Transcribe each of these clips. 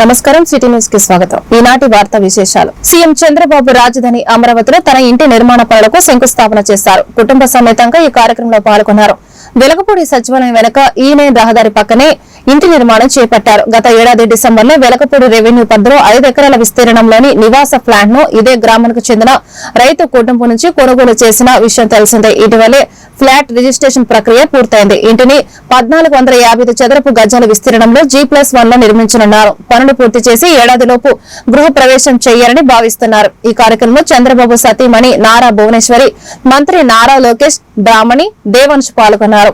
నమస్కారం సిటీ న్యూస్కి స్వాగతం. ఈనాటి వార్త విశేషాలు. సీఎం చంద్రబాబు రాజధాని అమరావతిలో తన ఇంటి నిర్మాణ పనులకు శంకుస్థాపన చేశారు కుటుంబ సమేతంగా ఈ కార్యక్రమంలో పాల్గొన్నారు. వెలగపూడి సచివాలయం వెనుక ఈనే రహదారి పక్కనే ఇంటి నిర్మాణం చేపట్టారు. గత ఏడాది డిసెంబర్లో వెలకపూడి రెవెన్యూ పరిధిలో ఐదు ఎకరాల విస్తీర్ణంలోని నివాస ఫ్లాట్ను ఇదే గ్రామానికి చెందిన రైతు కుటుంబం నుంచి కొనుగోలు చేసిన విషయం తెలిసిందే. ఇటీవలే ఫ్లాట్ రిజిస్ట్రేషన్ ప్రక్రియ పూర్తయింది. ఇంటిని పద్నాలుగు వందల యాభై ఐదు చదరపు గజాల విస్తీర్ణంలో జీ ప్లస్ వన్లో నిర్మించనున్నారు. పనులు పూర్తి చేసి ఏడాదిలోపు గృహ ప్రవేశం చేయాలని భావిస్తున్నారు. ఈ కార్యక్రమంలో చంద్రబాబు సతీమణి నారా భువనేశ్వరి మంత్రి నారా లోకేష్ బ్రాహ్మణి దేవంశ్ పాల్గొన్నారు.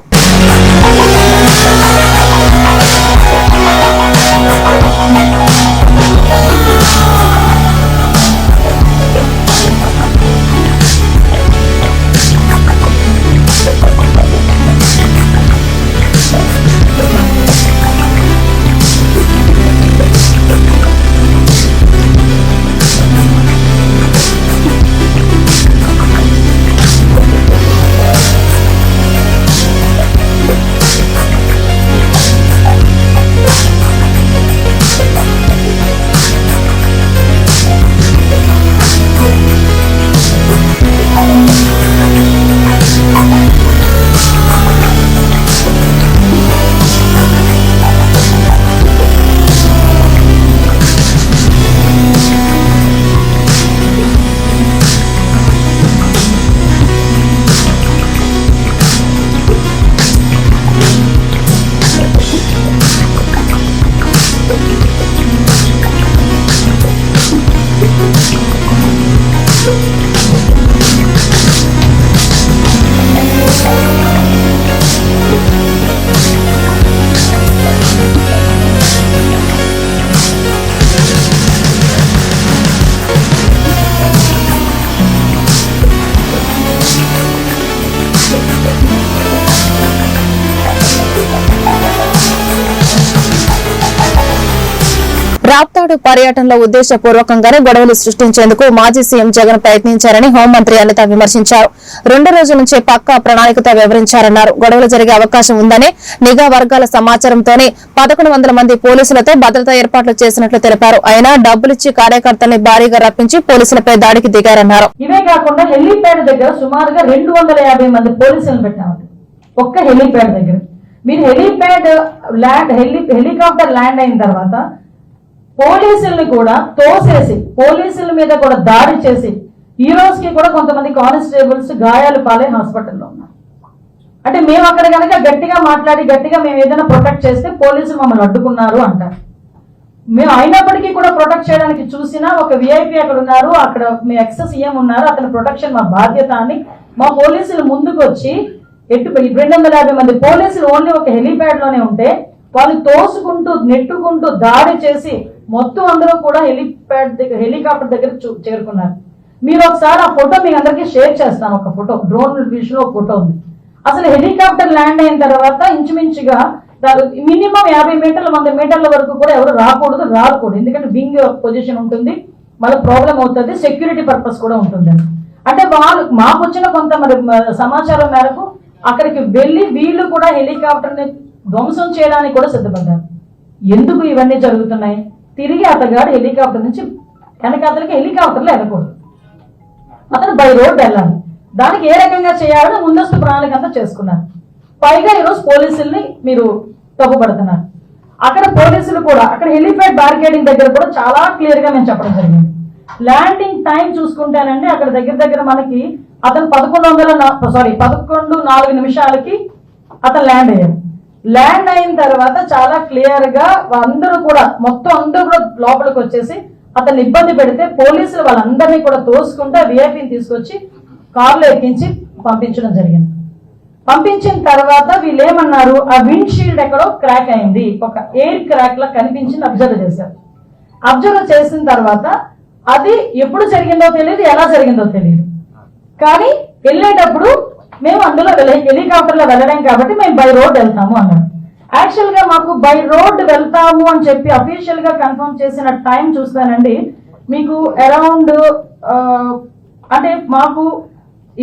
రాప్తాడు పర్యటనలో ఉద్దేశపూర్వకంగానే గొడవలు సృష్టించేందుకు మాజీ సీఎం జగన్ ప్రయత్నించారని హోంమంత్రి అనిత విమర్శించారు. రెండు రోజుల నుంచే పక్కా ప్రణాళికతో వివరించారన్నారు గొడవలు జరిగే అవకాశం ఉందని నిఘా వర్గాల సమాచారంతోనే పదకొండు వందల మంది పోలీసులతో భద్రతా ఏర్పాట్లు చేసినట్లు తెలిపారు. అయినా డబ్బులిచ్చి కార్యకర్తల్ని భారీగా రప్పించి పోలీసులపై దాడికి దిగారన్నారు. ఇవే కాకుండా హెలీప్యాడ్ దగ్గర సుమారుగా రెండు వందల యాభై మంది పోలీసులను పెట్టామండి ఒక్క హెలీప్యాడ్ దగ్గర. మీరు helipad land heli helicopter land అయిన తర్వాత పోలీసుల్ని కూడా తోసేసి పోలీసుల మీద కూడా దాడి చేసి ఈ రోజుకి కూడా కొంతమంది కానిస్టేబుల్స్ గాయాలు పాలే హాస్పిటల్లో ఉన్నారు. అంటే మేము అక్కడ కనుక గట్టిగా మాట్లాడి గట్టిగా మేము ఏదైనా ప్రొటెక్ట్ చేస్తే పోలీసులు మమ్మల్ని అడ్డుకున్నారు అంటారు. మేము అయినప్పటికీ కూడా ప్రొటెక్ట్ చేయడానికి చూసినా ఒక విఐపీ అక్కడ ఉన్నారు అక్కడ మీ ఎక్సెస్ సీఎం ఉన్నారు అతని ప్రొటెక్షన్ మా బాధ్యత అని మా పోలీసులు ముందుకు వచ్చి ఎట్టు రెండు వందల యాభై మంది పోలీసులు ఓన్లీ ఒక హెలీప్యాడ్లోనే ఉంటే వాళ్ళు తోసుకుంటూ నెట్టుకుంటూ దాడి చేసి మొత్తం అందరూ కూడా హెలిప్యాడ్ దగ్గర హెలికాప్టర్ దగ్గర చూ- చేరుకున్నారు. మీరు ఒకసారి ఆ ఫోటో మీ అందరికీ షేర్ చేస్తాను ఒక ఫోటో డ్రోన్ విషయంలో ఫోటో ఉంది. అసలు హెలికాప్టర్ ల్యాండ్ అయిన తర్వాత ఇంచుమించుగా మినిమం యాభై మీటర్ల వంద మీటర్ల వరకు కూడా ఎవరు రాకూడదు రాకూడదు ఎందుకంటే వింగ్ పొజిషన్ ఉంటుంది మళ్ళీ ప్రాబ్లం అవుతుంది సెక్యూరిటీ పర్పస్ కూడా ఉంటుంది అంటే వాళ్ళు మాకు వచ్చిన కొంత మరి సమాచారం మేరకు అక్కడికి వెళ్ళి వీళ్ళు కూడా హెలికాప్టర్ని ధ్వంసం చేయడానికి కూడా సిద్ధపడ్డారు. ఎందుకు ఇవన్నీ జరుగుతున్నాయి? తిరిగి అతగాడు హెలికాప్టర్ నుంచి వెనకాతలకి హెలికాప్టర్లో వెళ్ళకూడదు అతను బై రోడ్ వెళ్ళాలి. దానికి ఏ రకంగా చేయాలని ముందస్తు ప్రణాళిక అంతా చేసుకున్నారు. పైగా ఈరోజు పోలీసుల్ని మీరు తప్పుపడుతున్నారు. అక్కడ పోలీసులు కూడా అక్కడ హెలిప్యాడ్ బ్యారికేడింగ్ దగ్గర కూడా చాలా క్లియర్గా మేము చెప్పడం జరిగింది. ల్యాండింగ్ టైం చూసుకుంటానండి అక్కడ దగ్గర దగ్గర మనకి అతను పదకొండు వందల సారీ పదకొండు నాలుగు నిమిషాలకి అతను ల్యాండ్ అయ్యాడు. ల్యాండ్ అయిన తర్వాత చాలా క్లియర్గా అందరూ కూడా మొత్తం అందరూ కూడా లోపలికి వచ్చేసి అతన్ని ఇబ్బంది పెడితే పోలీసులు వాళ్ళందరినీ కూడా తోసుకుంటా విఐపిని తీసుకొచ్చి కారులో ఎక్కించి పంపించడం జరిగింది. పంపించిన తర్వాత వీళ్ళు ఏమన్నారు ఆ విండ్ షీల్డ్ ఎక్కడో క్రాక్ అయింది. ఒక ఎయిర్ క్రాక్ లా కనిపించింది అబ్జర్వ్ చేశారు. అబ్జర్వ్ చేసిన తర్వాత అది ఎప్పుడు జరిగిందో తెలియదు ఎలా జరిగిందో తెలియదు కానీ వెళ్ళేటప్పుడు మేము అందులో హెలికాప్టర్లో వెళ్ళలేం కాబట్టి మేము బై రోడ్ వెళ్తాము అన్నాడు. యాక్చువల్గా మాకు బై రోడ్ వెళ్తాము అని చెప్పి అఫీషియల్గా కన్ఫర్మ్ చేసిన టైం చూస్తానండి. మీకు అరౌండ్ అంటే మాకు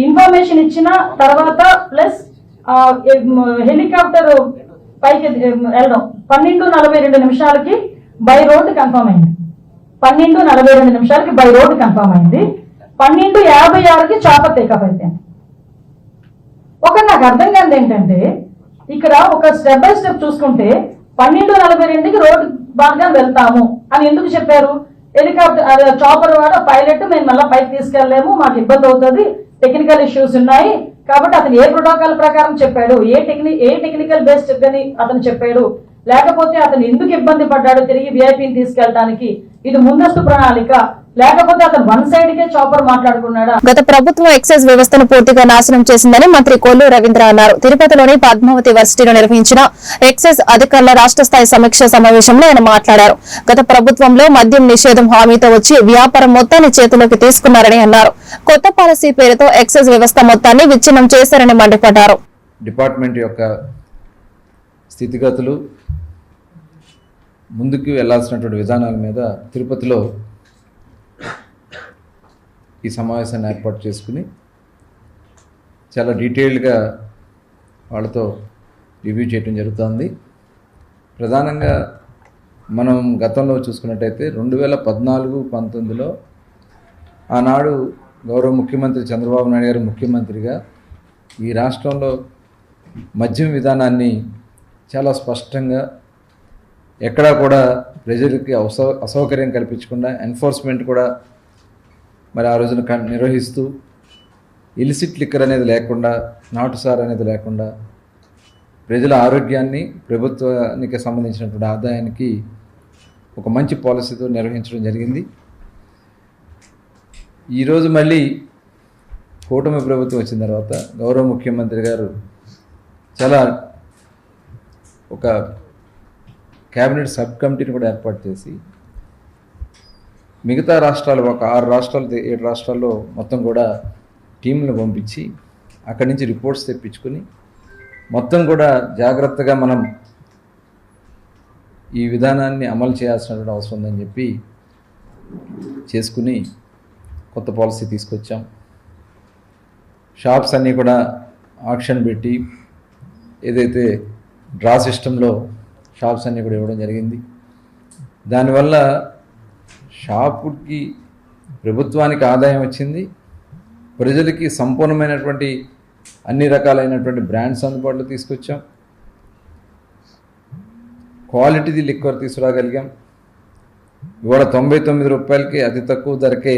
ఇన్ఫర్మేషన్ ఇచ్చిన తర్వాత ప్లస్ హెలికాప్టర్ పైకి వెళ్ళడం. పన్నెండు నలభై రెండు నిమిషాలకి బై రోడ్ కన్ఫర్మ్ అయింది. పన్నెండు నలభై రెండు నిమిషాలకి బై రోడ్ కన్ఫర్మ్ అయింది. పన్నెండు యాభై ఆరుకి చాపర్ టేకప్ అయిపోయింది. ఒక నాకు అర్థం కాదు ఏంటంటే ఇక్కడ ఒక స్టెప్ బై స్టెప్ చూసుకుంటే పన్నెండు నలభై రెండుకి రోడ్డు మార్గం వెళ్తాము అని ఎందుకు చెప్పారు? హెలికాప్టర్ చాపర్ వాడు పైలట్ మేము మళ్ళీ పైకి తీసుకెళ్ళలేము మాకు ఇబ్బంది అవుతుంది టెక్నికల్ ఇష్యూస్ ఉన్నాయి. కాబట్టి అతను ఏ ప్రోటోకాల్ ప్రకారం చెప్పాడు ఏ టెక్ని ఏ టెక్నికల్ బేస్డ్ చెప్పని అతను చెప్పాడు. లేకపోతే అతను ఎందుకు ఇబ్బంది పడ్డాడు తిరిగి విఐపిని తీసుకెళ్ళడానికి ఇది ముందస్తు ప్రణాళిక. లేకపోతే అతను వన్ సైడ్ కే చాపర్ మాట్లాడుకున్నాడా? గత ప్రభుత్వం ఎక్సైజ్ వ్యవస్థను పూర్తిగా నాశనం చేసిందని మంత్రి కొల్లు రవీంద్ర అన్నారు. తిరుపతిలోని పద్మావతి వర్సిటీలో నిర్వహించిన ఎక్సైజ్ అధికారుల రాష్ట్ర స్థాయి సమీక్ష సమావేశంలో ఆయన మాట్లాడారు. గత ప్రభుత్వంలో మద్యం నిషేధం హామీతో వచ్చి వ్యాపారం మొత్తాన్ని చేతిలోకి తీసుకున్నారని అన్నారు. కొత్త పాలసీ పేరుతో ఎక్సైజ్ వ్యవస్థ మొత్తాన్ని విచ్ఛిన్నం చేశారని మండిపడ్డారు. డిపార్ట్మెంట్ యొక్క స్థితిగతులు ముందుకు వెళ్ళాల్సినటువంటి విధానాల మీద తిరుపతిలో ఈ సమావేశాన్ని ఏర్పాటు చేసుకుని చాలా డీటెయిల్డ్గా వాళ్ళతో రివ్యూ చేయడం జరుగుతుంది. ప్రధానంగా మనం గతంలో చూసుకున్నట్టయితే రెండు వేల పద్నాలుగు పంతొమ్మిదిలో ఆనాడు గౌరవ ముఖ్యమంత్రి చంద్రబాబు నాయుడు గారు ముఖ్యమంత్రిగా ఈ రాష్ట్రంలో మద్యం విధానాన్ని చాలా స్పష్టంగా ఎక్కడా కూడా ప్రజలకి అసౌ అసౌకర్యం కల్పించకుండా ఎన్ఫోర్స్మెంట్ కూడా మరి ఆ రోజున కన్- నిర్వహిస్తూ ఇలిసిట్ లిక్కర్ అనేది లేకుండా నాటుసార్ అనేది లేకుండా ప్రజల ఆరోగ్యాన్ని ప్రభుత్వానికి సంబంధించినటువంటి ఆదాయానికి ఒక మంచి పాలసీతో నిర్వహించడం జరిగింది. ఈరోజు మళ్ళీ కూటమి ప్రభుత్వం వచ్చిన తర్వాత గౌరవ ముఖ్యమంత్రి గారు చాలా ఒక క్యాబినెట్ సబ్ కమిటీని కూడా ఏర్పాటు చేసి మిగతా రాష్ట్రాలు ఒక ఆరు రాష్ట్రాలు ఏడు రాష్ట్రాల్లో మొత్తం కూడా టీంలను పంపించి అక్కడి నుంచి రిపోర్ట్స్ తెప్పించుకొని మొత్తం కూడా జాగ్రత్తగా మనం ఈ విధానాన్ని అమలు చేయాల్సినటువంటి అవసరం ఉందని చెప్పి చేసుకుని కొత్త పాలసీ తీసుకొచ్చాం. షాప్స్ అన్నీ కూడా ఆక్షన్ పెట్టి ఏదైతే డ్రా సిస్టంలో షాప్స్ అన్నీ కూడా ఇవ్వడం జరిగింది. దానివల్ల షాపుకి ప్రభుత్వానికి ఆదాయం వచ్చింది ప్రజలకి సంపూర్ణమైనటువంటి అన్ని రకాలైనటువంటి బ్రాండ్స్ అందుబాటులో తీసుకొచ్చాం. క్వాలిటీది లిక్వర్ తీసుకురాగలిగాం. ఇవాళ తొంభై తొమ్మిది రూపాయలకి అతి తక్కువ ధరకే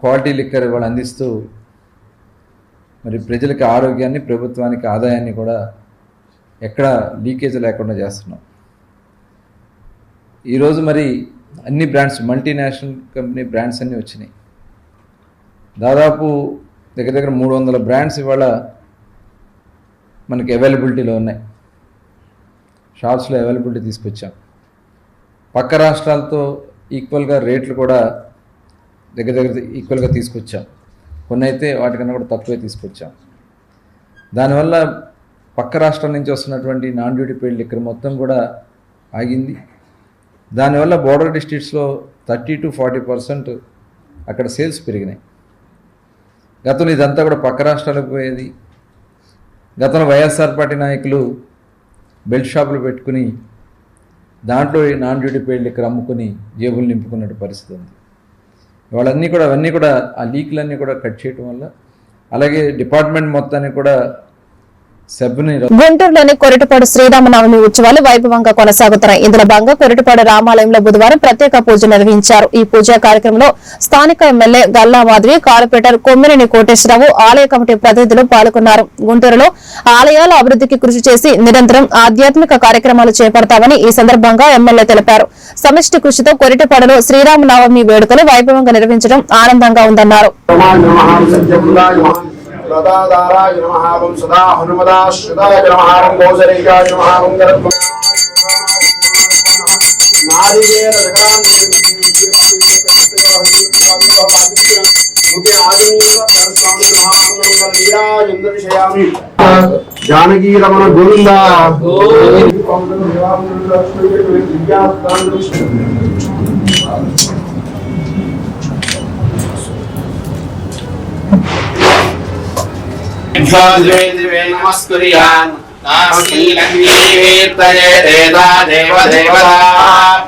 క్వాలిటీ లిక్కర్ ఇవాళ అందిస్తూ మరి ప్రజలకి ఆరోగ్యాన్ని ప్రభుత్వానికి ఆదాయాన్ని కూడా ఎక్కడ లీకేజ్ లేకుండా చేస్తున్నాం. ఈరోజు మరి అన్ని బ్రాండ్స్ మల్టీనేషనల్ కంపెనీ బ్రాండ్స్ అన్నీ వచ్చినాయి. దాదాపు దగ్గర దగ్గర మూడు వందల బ్రాండ్స్ ఇవాళ మనకి అవైలబిలిటీలో ఉన్నాయి. షాప్స్లో అవైలబిలిటీ తీసుకొచ్చాం. పక్క రాష్ట్రాలతో ఈక్వల్గా రేట్లు కూడా దగ్గర దగ్గర ఈక్వల్గా తీసుకొచ్చాం. కొన్ని అయితే వాటికన్నా కూడా తక్కువే తీసుకొచ్చాం. దానివల్ల పక్క రాష్ట్రం నుంచి వస్తున్నటువంటి నాన్ డ్యూటీ పెయిడ్ ఇక్కడ మొత్తం కూడా ఆగింది. దానివల్ల బోర్డర్ డిస్ట్రిక్ట్స్లో థర్టీ టు ఫార్టీ పర్సెంట్ అక్కడ సేల్స్ పెరిగినాయి. గతంలో ఇదంతా కూడా పక్క రాష్ట్రాలకు పోయేది. గతంలో వైఎస్ఆర్ పార్టీ నాయకులు బెల్ట్ షాపులు పెట్టుకుని దాంట్లో ఈ నాన్ డ్యూటీ పెయిడ్ ఇక్కడ అమ్ముకుని జేబులు నింపుకున్నట్టు పరిస్థితి ఉంది. వాళ్ళన్నీ కూడా అవన్నీ కూడా ఆ లీక్లన్నీ కూడా కట్ చేయడం వల్ల అలాగే డిపార్ట్మెంట్ మొత్తాన్ని కూడా గుంటూరులోని కొరటిపాడు శ్రీరామనవమి ఉత్సవాలు వైభవంగా కొనసాగుతున్నాయి. ఇందులో భాగంగా కొరటిపాడు రామాలయంలో బుధవారం ప్రత్యేక పూజ నిర్వహించారు. ఈ పూజా కార్యక్రమంలో స్థానిక ఎమ్మెల్యే గల్లా మాధవి కార్పొరేటర్ కొమ్మినేని కోటేశ్వరరావు ఆలయ కమిటీ ప్రతినిధులు పాల్గొన్నారు. గుంటూరులో ఆలయాల అభివృద్ధికి కృషి చేసి నిరంతరం ఆధ్యాత్మిక కార్యక్రమాలు చేపడతామని ఈ సందర్భంగా ఎమ్మెల్యే తెలిపారు. సమిష్టి కృషితో కొరిటిపాడులో శ్రీరామనవమి వేడుకలు వైభవంగా నిర్వహించడం ఆనందంగా ఉందన్నారు. ప్రదాదారాయ నమః ఓం సదా హనుమదాశ్రితాయ నమః ఓం గోసరికాయ నమః ఓం గరత్మ నారికేల జానకీ రమణ గోవింద నమస్కుర్యాన్ నాస్తిలంగీర్తయే దేవా దేవ దేవతా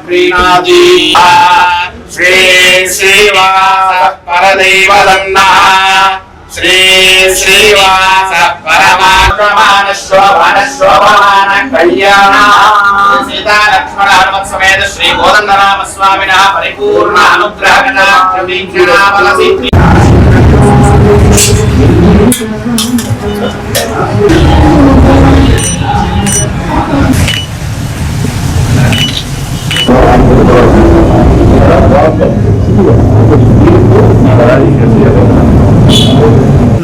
ప్రీణాతి శ్రీ శ్రీవాస పరదేవదన్న శ్రీ శ్రీవాస పరమాత్మాన శోభన శోభాన కళ్యాణ సీతా శ్రీ కోదండరామ పరిపూర్ణ అనుగ్రహ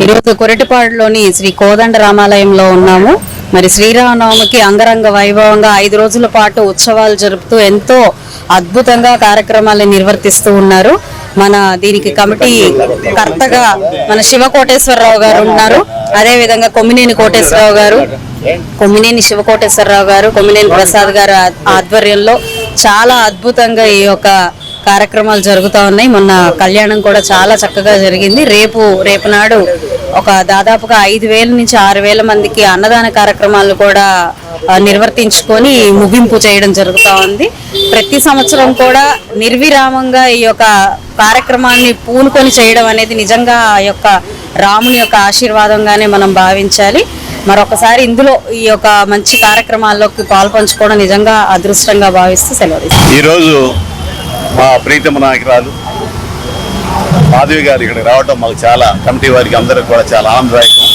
ఈరోజు కొరటిపాడులోని శ్రీ కోదండ రామాలయంలో ఉన్నాము. మరి శ్రీరామనవమికి అంగరంగ వైభవంగా ఐదు రోజుల పాటు ఉత్సవాలు జరుపుతూ ఎంతో అద్భుతంగా కార్యక్రమాలు నిర్వర్తిస్తూ ఉన్నారు. మన దీనికి కమిటీ కర్తగా మన శివ కోటేశ్వరరావు గారు ఉన్నారు. అదేవిధంగా కొమ్మినేని కోటేశ్వరరావు గారు కొమ్మినేని శివ కోటేశ్వరరావు గారు కొమ్మినేని ప్రసాద్ గారు ఆధ్వర్యంలో చాలా అద్భుతంగా ఈ యొక్క కార్యక్రమాలు జరుగుతూ ఉన్నాయి. మొన్న కళ్యాణం కూడా చాలా చక్కగా జరిగింది. రేపు రేపు నాడు ఒక దాదాపుగా ఐదు వేల నుంచి ఆరు వేల మందికి అన్నదాన కార్యక్రమాలు కూడా నిర్వర్తించుకొని ముగింపు చేయడం జరుగుతూ ఉంది. ప్రతి సంవత్సరం కూడా నిర్విరామంగా ఈ యొక్క కార్యక్రమాన్ని పూనుకొని చేయడం అనేది నిజంగా ఆ యొక్క రాముని యొక్క ఆశీర్వాదంగానే మనం భావించాలి. మరొకసారి ఇందులో ఈ యొక్క మంచి కార్యక్రమాల్లోకి పాల్పంచుకోవడం నిజంగా అదృష్టంగా భావిస్తూ సెలవు ఈరోజు మా ప్రీతమ నాయకురాలు మాధవి గారు ఇక్కడ రావడం మాకు చాలా కమిటీ వారికి అందరికి కూడా చాలా ఆనందదాయకం.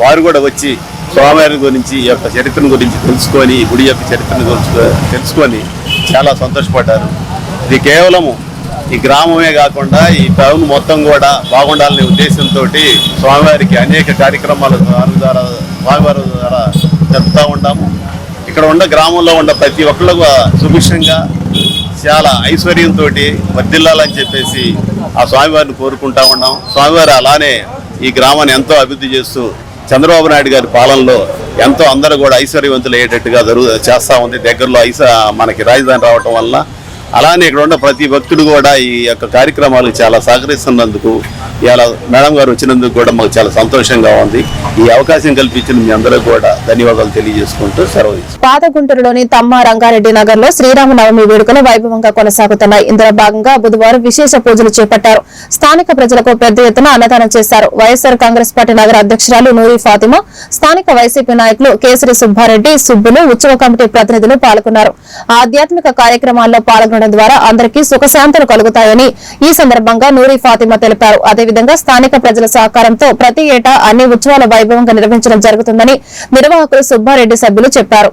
వారు కూడా వచ్చి స్వామివారి గురించి ఈ యొక్క చరిత్రను గురించి తెలుసుకొని గుడి యొక్క చరిత్రను గురించి తెలుసుకొని చాలా సంతోషపడ్డారు. ఇది కేవలము ఈ గ్రామమే కాకుండా ఈ టౌన్ మొత్తం కూడా బాగుండాలనే ఉద్దేశంతో స్వామివారికి అనేక కార్యక్రమాల ద్వారా స్వామివారి ద్వారా జరుపుతూ ఉంటాము. ఇక్కడ ఉన్న గ్రామంలో ఉన్న ప్రతి ఒక్కళ్ళు సుభిక్షంగా చాలా ఐశ్వర్యంతో వర్దిల్లాలని చెప్పేసి ఆ స్వామివారిని కోరుకుంటా ఉన్నాం. స్వామివారు అలానే ఈ గ్రామాన్ని ఎంతో అభివృద్ధి చేస్తూ చంద్రబాబు నాయుడు గారి పాలనలో ఎంతో అందరూ కూడా ఐశ్వర్యవంతులు అయ్యేటట్టుగా జరుగు చేస్తూ ఉంది. దగ్గరలో ఐస మనకి రాజధాని రావటం వల్ల అలానే ఇక్కడ ఉన్న ప్రతి భక్తుడు కూడా ఈ యొక్క కార్యక్రమాలకు చాలా సహకరిస్తున్నందుకు ఇలా మేడం గారు వచ్చినందుకు కూడా మాకు చాలా సంతోషంగా ఉంది. ఈ అవకాశం కల్పించిన మీ అందరూ కూడా ధన్యవాదాలు తెలియజేసుకుంటూ సెలవు పాత గుంటూరులోని తమ్మ రంగారెడ్డి నగర్లో శ్రీరామనవమి వేడుకలు వైభవంగా కొనసాగుతున్నాయి. ఇందులో భాగంగా బుధవారం విశేష పూజలు చేపట్టారు. స్థానిక ప్రజలకు పెద్ద ఎత్తున అన్నదానం చేశారు. వైఎస్ఆర్ కాంగ్రెస్ పార్టీ నగర అధ్యక్షురాలు నూరి ఫాతిమా స్థానిక వైసీపీ నాయకులు కేసరి సుబ్బారెడ్డి సుబ్బులు ఉత్సవ కమిటీ ప్రతినిధులు పాల్గొన్నారు. ఆధ్యాత్మిక కార్యక్రమాల్లో పాల్గొనడం ద్వారా అందరికీ సుఖశాంతులు కలుగుతాయని ఈ సందర్భంగా నూరి ఫాతిమా తెలిపారు. అదేవిధంగా స్థానిక ప్రజల సహకారంతో ప్రతి ఏటా అన్ని ఉత్సవాల వైభవంగా నిర్వహించడం జరుగుతుందని నిర్వాహకులు సుబ్బారెడ్డి సభ్యులు చెప్పారు.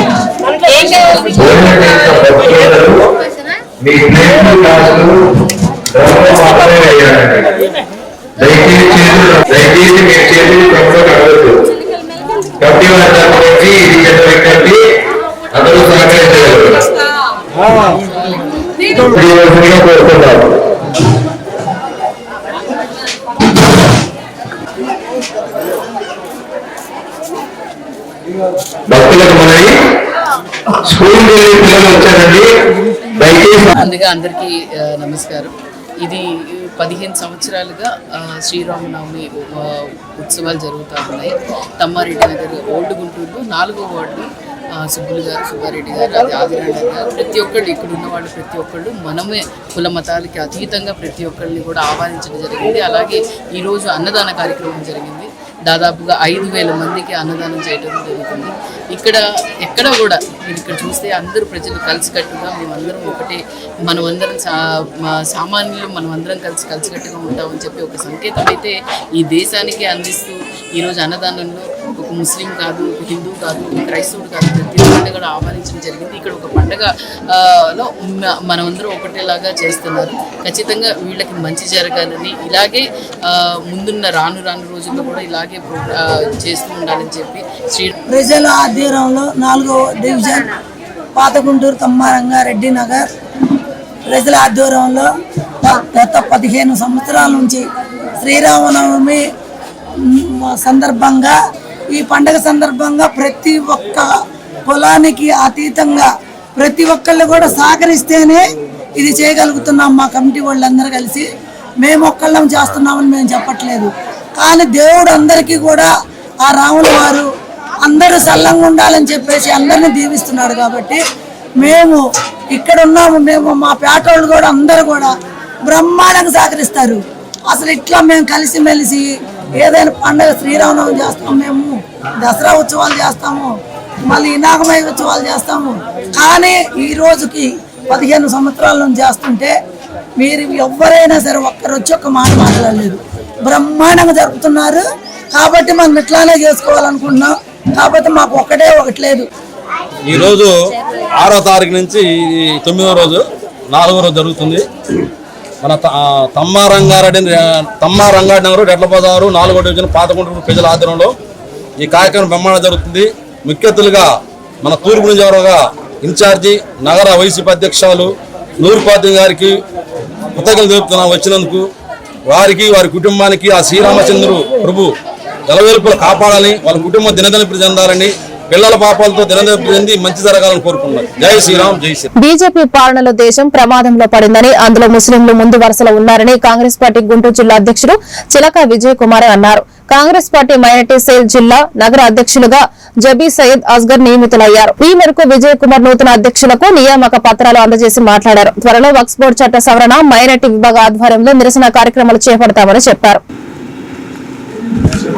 మీ ప్లేట్లు గ్లాసులు డ్రమ్లో మాత్రమే వేయాలండి దయచేసి చేతులు దయచేసి మీ చేతులు డ్రమ్లో వారి నుంచి ఇది అందరూ సహకరించగలరు భక్తులకు మనవి. అందుకే అందరికీ నమస్కారం. ఇది పదిహేను సంవత్సరాలుగా శ్రీరామనవమి ఉత్సవాలు జరుగుతూ ఉన్నాయి. తమ్మారెడ్డి నగర్ ఓల్డ్ గుంటూరులో నాలుగో వార్డు సుబ్బులు గారు సుబ్బారెడ్డి గారు అది ఆదిరాణ గారు ప్రతి ఒక్కళ్ళు ఇక్కడ ఉన్న వాళ్ళు ప్రతి ఒక్కళ్ళు మనమే కుల మతాలకి అతీతంగా ప్రతి ఒక్కళ్ళని కూడా ఆహ్వానించడం జరిగింది. అలాగే ఈరోజు అన్నదాన కార్యక్రమం జరిగింది. దాదాపుగా ఐదు వేల మందికి అన్నదానం చేయడం జరుగుతుంది. ఇక్కడ ఎక్కడ కూడా మీరు ఇక్కడ చూస్తే అందరూ ప్రజలు కలిసికట్టుగా మేమందరం ఒకటే మనమందరం సా సామాన్యులు సామాన్యులు మనమందరం కలిసి కలిసికట్టుగా ఉంటామని చెప్పి ఒక సంకేతం అయితే ఈ దేశానికి అందిస్తూ ఈరోజు అన్నదానంలో ఒక ముస్లిం కాదు ఒక హిందూ కాదు ఒక క్రైస్తవుడు కాదు ప్రతి పండుగను కూడా ఆహ్వానించడం జరిగింది. ఇక్కడ ఒక పండగ లో మనమందరం ఒకటేలాగా చేస్తున్నారు. ఖచ్చితంగా వీళ్ళకి మంచి జరగాలని ఇలాగే ముందున్న రాను రాను రోజుల్లో కూడా ఇలాగే ప్రోగ్రా- చేస్తూ ఉండాలని చెప్పి శ్రీ ప్రజల ఆధ్వర్యంలో నాలుగో డివిజన్ పాత గుంటూరు తమ్మారంగారెడ్డి నగర్ ప్రజల ఆధ్వర్యంలో గత పదిహేను సంవత్సరాల నుంచి శ్రీరామనవమి సందర్భంగా ఈ పండగ సందర్భంగా ప్రతి ఒక్క కులానికి అతీతంగా ప్రతి ఒక్కళ్ళు కూడా సహకరిస్తేనే ఇది చేయగలుగుతున్నాం మా కమిటీ వాళ్ళందరూ కలిసి. మేము ఒక్కళ్ళం చేస్తున్నామని మేము చెప్పట్లేదు. కానీ దేవుడు అందరికీ కూడా ఆ రాముల వారు అందరూ సల్లంగా ఉండాలని చెప్పేసి అందరినీ దీవిస్తున్నాడు కాబట్టి మేము ఇక్కడ ఉన్నాము మేము మా పేటోళ్ళు కూడా అందరూ కూడా బ్రహ్మాండంగా సహకరిస్తారు. అసలు ఇట్లా మేము కలిసిమెలిసి ఏదైనా పండుగ శ్రీరామనవమి చేస్తాం మేము దసరా ఉత్సవాలు చేస్తాము మళ్ళీ ఇనాగమయ ఉత్సవాలు చేస్తాము. కానీ ఈ రోజుకి పదిహేను సంవత్సరాల నుంచి చేస్తుంటే మీరు ఎవరైనా సరే ఒక్కరు వచ్చి ఒక్క మాట మాట్లాడలేదు. బ్రహ్మాండంగా జరుపుతున్నారు. కాబట్టి మనం ఇట్లానే చేసుకోవాలనుకుంటున్నాం. కాకపోతే మాకు ఒకటే ఒకటి లేదు. ఈరోజు ఆరో తారీఖు నుంచి తొమ్మిదో రోజు నాలుగో రోజు జరుగుతుంది. మన త- తమ్మ రంగారెడ్డి తమ్మ రంగారెడ్డి నగరు రెడ్ల బజారు నాలుగో డివిజన్ పాతకుంటూరు ప్రజల ఆధ్వర్యంలో ఈ కార్యక్రమం బ్రహ్మాండ జరుగుతుంది. ముఖ్య అతిథులుగా మన తూర్పు నియోజకవర్గ ఇన్ఛార్జి నగర వైసీపీ అధ్యక్షులు నూరుపాతి గారికి కృతజ్ఞతలు తెలుపుతున్నాం. వచ్చినందుకు వారికి వారి కుటుంబానికి ఆ శ్రీరామచంద్రు ప్రభు జలవేలుపులు కాపాడాలని వాళ్ళ కుటుంబం దినదిన చెందాలని పిల్లల పాపాలతో దినదిన మంచి జరగాలని కోరుకున్నారు జై శ్రీరామ్ జై శ్రీరామ్. బీజేపీ పాలనలో దేశం ప్రమాదంలో పడిందని అందులో ముస్లింలు ముందు వరుసలో ఉన్నారని కాంగ్రెస్ పార్టీ గుంటూరు జిల్లా అధ్యక్షుడు చిలక విజయ్ కుమార్ అన్నారు. కాంగ్రెస్ పార్టీ మైనార్టీ సెల్ జిల్లా నగర అధ్యక్షులుగా జబీ సయ్యద్ అస్గర్ నియమితులయ్యారు. ఈ మేరకు విజయ్ కుమార్ నూతన అధ్యక్షులకు నియామక పత్రాలు అందజేసి మాట్లాడారు. త్వరలో వక్స్ బోర్డు చట్ట సవరణ మైనార్టీ విభాగ ఆధ్వర్యంలో నిరసన కార్యక్రమాలు చేపడతామని చెప్పారు.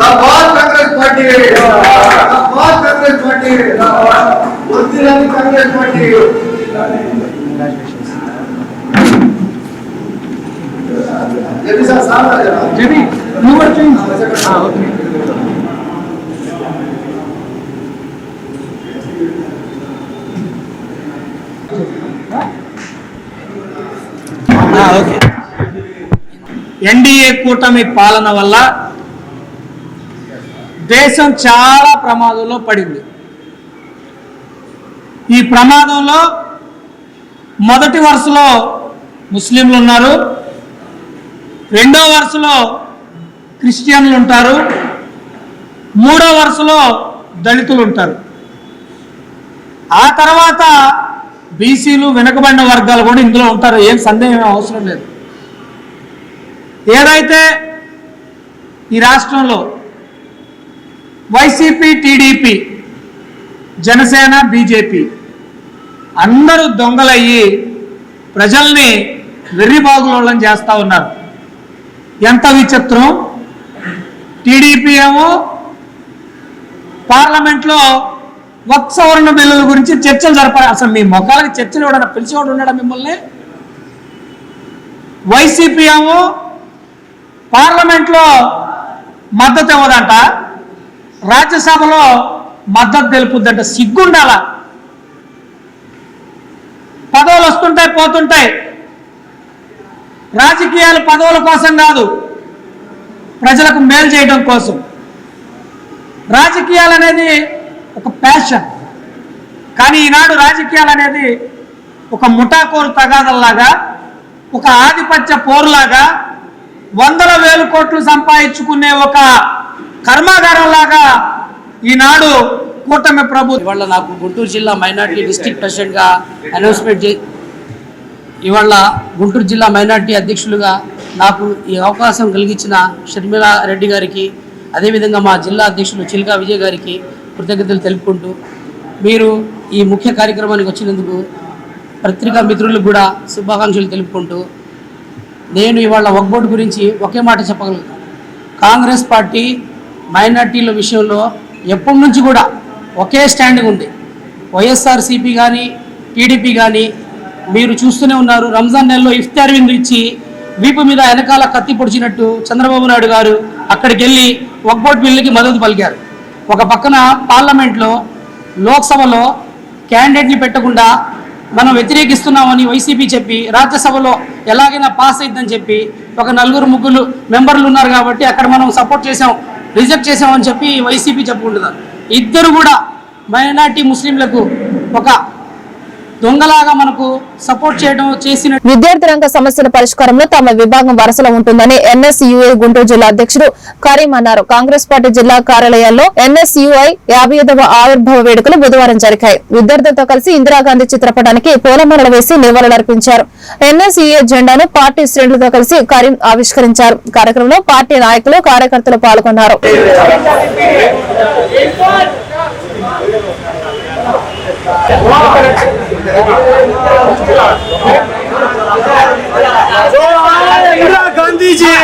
Congress party Congress party Congress party Jabi sir sir Jabi నువ్వు ఓకే ఎన్డీఏ కూటమి పాలన వల్ల దేశం చాలా ప్రమాదంలో పడింది. ఈ ప్రమాదంలో మొదటి వరుసలో ముస్లింలు ఉన్నారు. రెండో వరుసలో క్రిస్టియన్లు ఉంటారు. మూడో వరుసలో దళితులు ఉంటారు. ఆ తర్వాత బీసీలు వెనుకబడిన వర్గాలు కూడా ఇందులో ఉంటారు. ఏం సందేహం అవసరం లేదు. ఏదైతే ఈ రాష్ట్రంలో వైసీపీ టీడీపీ జనసేన బీజేపీ అందరూ దొంగలయ్యి ప్రజల్ని వెర్రిబాగులోళ్ళని చేస్తూ ఉన్నారు. ఎంత విచిత్రం. టీడీపీ ఏమో పార్లమెంట్లో వత్సవర్ణ బిల్లుల గురించి చర్చలు జరపాలి అసలు మీ మొక్కలకి చర్చలు ఎవడన్నా పిలిచేవాడు ఉన్నాడా మిమ్మల్ని? వైసీపీ ఏమో పార్లమెంట్లో మద్దతు ఇవ్వదంట. రాజ్యసభలో మద్దతు తెలుపుద్దంటే సిగ్గుండాల? పదవులు వస్తుంటాయి పోతుంటాయి. రాజకీయాలు పదవుల కోసం కాదు ప్రజలకు మేలు చేయడం కోసం. రాజకీయాలు అనేది ఒక ప్యాషన్ కానీ ఈనాడు రాజకీయాలు అనేది ఒక ముఠాకోరు తగాదల్లాగా ఒక ఆధిపత్య పోరులాగా వందల వేలు కోట్లు సంపాదించుకునే ఒక కర్మాగారంలాగా ఈనాడు కూటమి ప్రభు ఇవాళ నాకు గుంటూరు జిల్లా మైనార్టీ డిస్ట్రిక్ట్ ప్రెసిడెంట్గా అనౌన్స్మెంట్ చే ఇవాళ గుంటూరు జిల్లా మైనార్టీ అధ్యక్షులుగా నాకు ఈ అవకాశం కలిగించిన షర్మిలా రెడ్డి గారికి అదేవిధంగా మా జిల్లా అధ్యక్షులు చిల్కా విజయ్ గారికి కృతజ్ఞతలు తెలుపుకుంటూ మీరు ఈ ముఖ్య కార్యక్రమానికి వచ్చినందుకు పత్రికా మిత్రులకు కూడా శుభాకాంక్షలు తెలుపుకుంటూ నేను ఇవాళ వక్బోర్డు గురించి ఒకే మాట చెప్పగలుగుతాను. కాంగ్రెస్ పార్టీ మైనార్టీల విషయంలో ఎప్పటి నుంచి కూడా ఒకే స్టాండింగ్ ఉంది. వైఎస్ఆర్సీపీ కానీ టీడీపీ కానీ మీరు చూస్తూనే ఉన్నారు. రంజాన్ నెలలో ఇఫ్తార్ విందు ఇచ్చి వీపు మీద వెనకాల కత్తి పొడిచినట్టు చంద్రబాబు నాయుడు గారు అక్కడికి వెళ్ళి వక్బోర్డ్ బిల్లుకి మద్దతు పలికారు. ఒక పక్కన పార్లమెంట్లో లోక్సభలో క్యాండిడేట్ని పెట్టకుండా మనం వ్యతిరేకిస్తున్నామని వైసీపీ చెప్పి రాజ్యసభలో ఎలాగైనా పాస్ అయిద్దని చెప్పి ఒక నలుగురు ముగ్గురు మెంబర్లు ఉన్నారు కాబట్టి అక్కడ మనం సపోర్ట్ చేసాం రిజెక్ట్ చేసామని చెప్పి వైసీపీ చెప్పుకుంటున్నారు ఇద్దరు కూడా మైనార్టీ ముస్లింలకు ఒక దొంగలాగా మనకు సపోర్ట్ చేయడం చేసిన విద్యార్థి రంగ సమస్యల పరిష్కారంలో తమ విభాగం వరసలో ఉంటుందని ఎన్ఎస్యుఐ గుంటూరు జిల్లా అధ్యక్షుడు కరీం అన్నారు. కాంగ్రెస్ పార్టీ జిల్లా కార్యాలయాల్లో ఎన్ఎస్యుఐ యాభై ఆవిర్భావ వేడుకలు బుధవారం జరిగాయి. విద్యార్థులతో కలిసి ఇందిరాగాంధీ చిత్రపటానికి పూలమాలలు వేసి నివాళులర్పించారు ఎన్ఎస్యుఐ జెండాను పార్టీ శ్రేణులతో కలిసి కరీం ఆవిష్కరించారు. కార్యక్రమంలో పార్టీ నాయకులు కార్యకర్తలు పాల్గొన్నారు. இந்திரா காந்திஜி.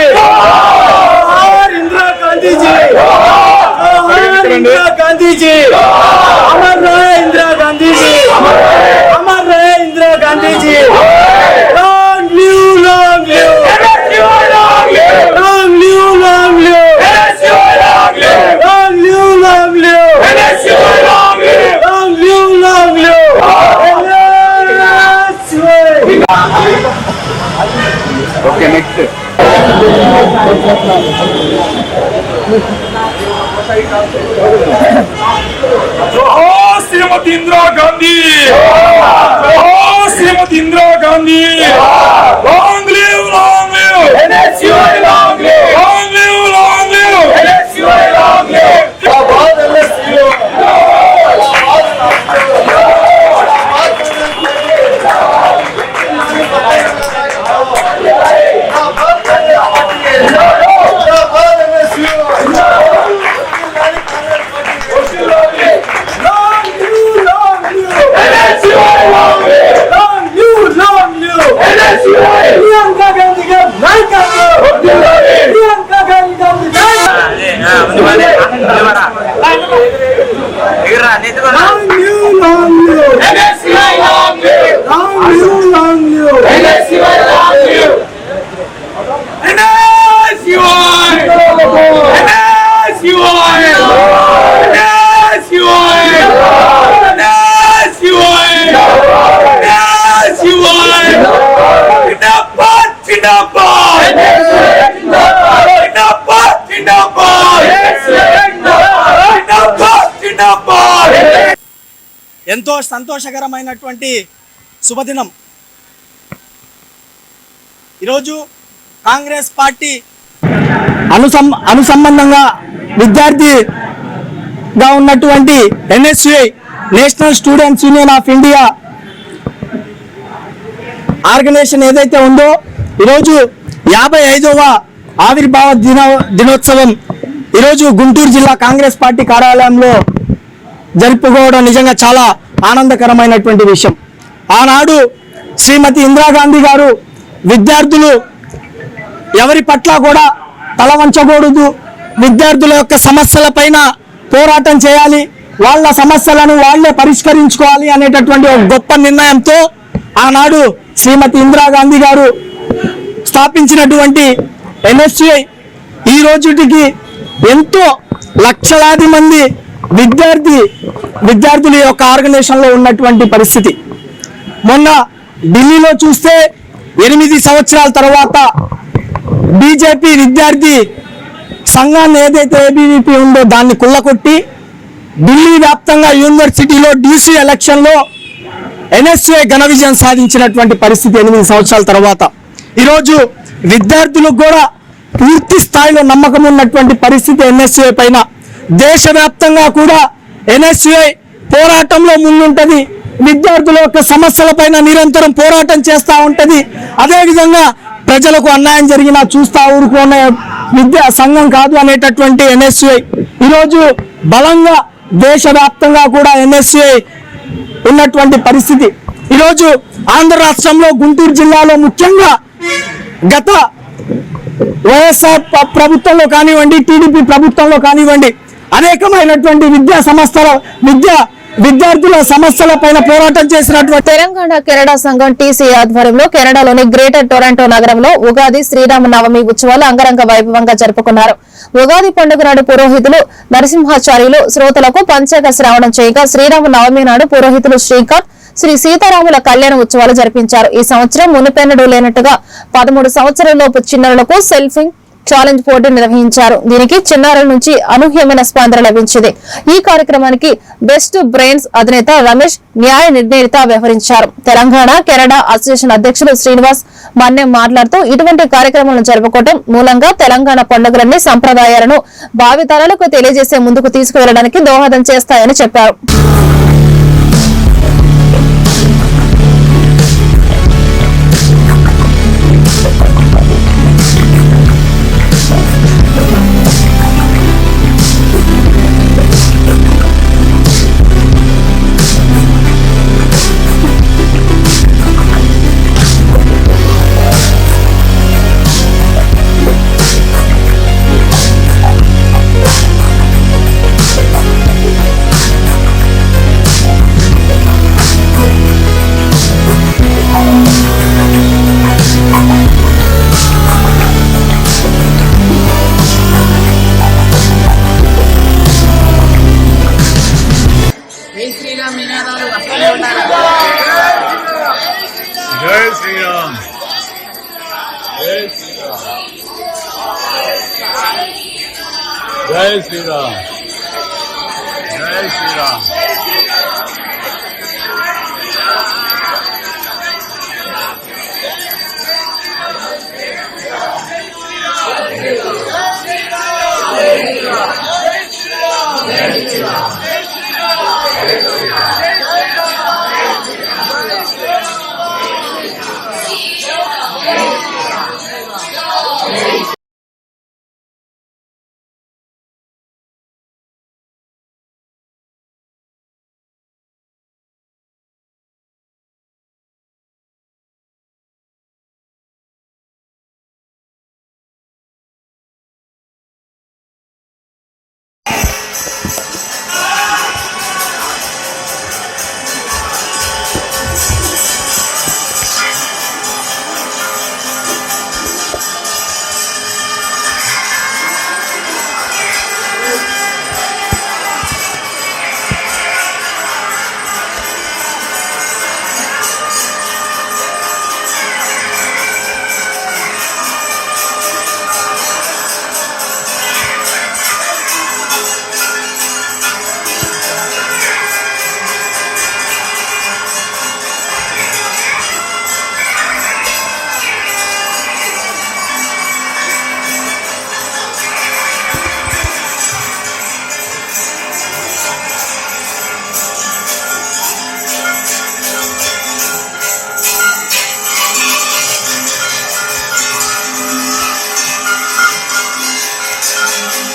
இந்திரா காந்திஜி. இந்திரா காந்திஜி. அமர் ரே இந்திரா காந்திஜி. அமர் ரே இந்திரா காந்திஜி. श्रीमती इंदिरा गांधी जोहार श्रीमती इंदिरा गांधी ఎంతో సంతోషకరమైనటువంటి శుభదినం. ఈరోజు కాంగ్రెస్ పార్టీ అనుసం అనుసంబంధంగా విద్యార్థిగా ఉన్నటువంటి NSUI national students union of India organisation ఏదైతే ఉందో ఈరోజు యాభై ఐదవ ఆవిర్భావ దిన దినోత్సవం ఈరోజు గుంటూరు జిల్లా కాంగ్రెస్ పార్టీ కార్యాలయంలో జరుపుకోవడం నిజంగా చాలా ఆనందకరమైనటువంటి విషయం. ఆనాడు శ్రీమతి ఇందిరాగాంధీ గారు విద్యార్థులు ఎవరి పట్ల కూడా తల వంచకూడదు. విద్యార్థుల యొక్క సమస్యల పైన పోరాటం చేయాలి. వాళ్ళ సమస్యలను వాళ్ళే పరిష్కరించుకోవాలి అనేటటువంటి ఒక గొప్ప నిర్ణయంతో ఆనాడు శ్రీమతి ఇందిరాగాంధీ గారు స్థాపించినటువంటి ఎన్ఎస్యుఐ ఈ రోజుటికి ఎంతో లక్షలాది మంది విద్యార్థి విద్యార్థుల యొక్క ఆర్గనైజేషన్లో ఉన్నటువంటి పరిస్థితి. మొన్న ఢిల్లీలో చూస్తే ఎనిమిది సంవత్సరాల తర్వాత బీజేపీ విద్యార్థి సంఘాన్ని ఏదైతే ఏబీవీపీ ఉందో దాన్ని కుళ్ళకొట్టి ఢిల్లీ వ్యాప్తంగా యూనివర్సిటీలో డీసీ ఎలక్షన్లో ఎన్ఎస్ఏ ఘన విజయం సాధించినటువంటి పరిస్థితి ఎనిమిది సంవత్సరాల తర్వాత. ఈరోజు విద్యార్థులకు కూడా పూర్తి స్థాయిలో నమ్మకం ఉన్నటువంటి పరిస్థితి ఎన్ఎస్ఏ పైన. దేశవ్యాప్తంగా కూడా ఎన్ఎస్యుఐ పోరాటంలో ముందుంటది. విద్యార్థుల యొక్క సమస్యలపైన నిరంతరం పోరాటం చేస్తూ ఉంటది. అదేవిధంగా ప్రజలకు అన్యాయం జరిగినా చూస్తా ఊరుకునే విద్యా సంఘం కాదు అనేటటువంటి ఎన్ఎస్యుఐ. ఈరోజు బలంగా దేశవ్యాప్తంగా కూడా ఎన్ఎస్యుఐ ఉన్నటువంటి పరిస్థితి. ఈరోజు ఆంధ్ర రాష్ట్రంలో గుంటూరు జిల్లాలో ముఖ్యంగా గత వైఎస్ఆర్ ప్రభుత్వంలో కానివ్వండి టీడీపీ ప్రభుత్వంలో కానివ్వండి అనేకమైనటువంటి విద్యా సంస్థల విద్యా విద్యార్థుల సమస్యల పైన పోరాటం చేసినటువంటి తెలంగాణ కెనడా సంఘం టీసీ ఆధ్వర్యంలో కెనడాలోని గ్రేటర్ టొరంటో నగరంలో ఉగాది శ్రీరామనవమి ఉత్సవాలు అంగరంగ వైభవంగా జరుపుకున్నారు. ఉగాది పండుగ నాడు పురోహితులు నరసింహాచార్యులు శ్రోతలకు పంచాక శ్రావణం చేయగా శ్రీరామనవమి నాడు పురోహితులు శ్రీకాంత్ శ్రీ సీతారాముల కళ్యాణ ఉత్సవాలు జరిపించారు. ఈ సంవత్సరం మునుపెన్నడూ లేనట్టుగా పదమూడు సంవత్సరాలలోపు చిన్నలకు సెల్ఫింగ్ ఛాలెంజ్ పోటీ నిర్వహించారు. దీనికి చిన్నారుల నుంచి అనూహ్యమైన స్పందన లభించింది. ఈ కార్యక్రమానికి బెస్ట్ బ్రెయిన్స్ అధినేత రమేష్ న్యాయ నిర్ణేత వ్యవహరించారు. తెలంగాణ కెనడా అసోసియేషన్ అధ్యక్షులు శ్రీనివాస్ మన్నె మాట్లాడుతూ ఇటువంటి కార్యక్రమాలను జరుపుకోవడం మూలంగా తెలంగాణ పండుగలన్నీ సంప్రదాయాలను భావితరాలకు తెలియజేసే ముందుకు తీసుకువెళ్ళడానికి దోహదం చేస్తాయని చెప్పారు.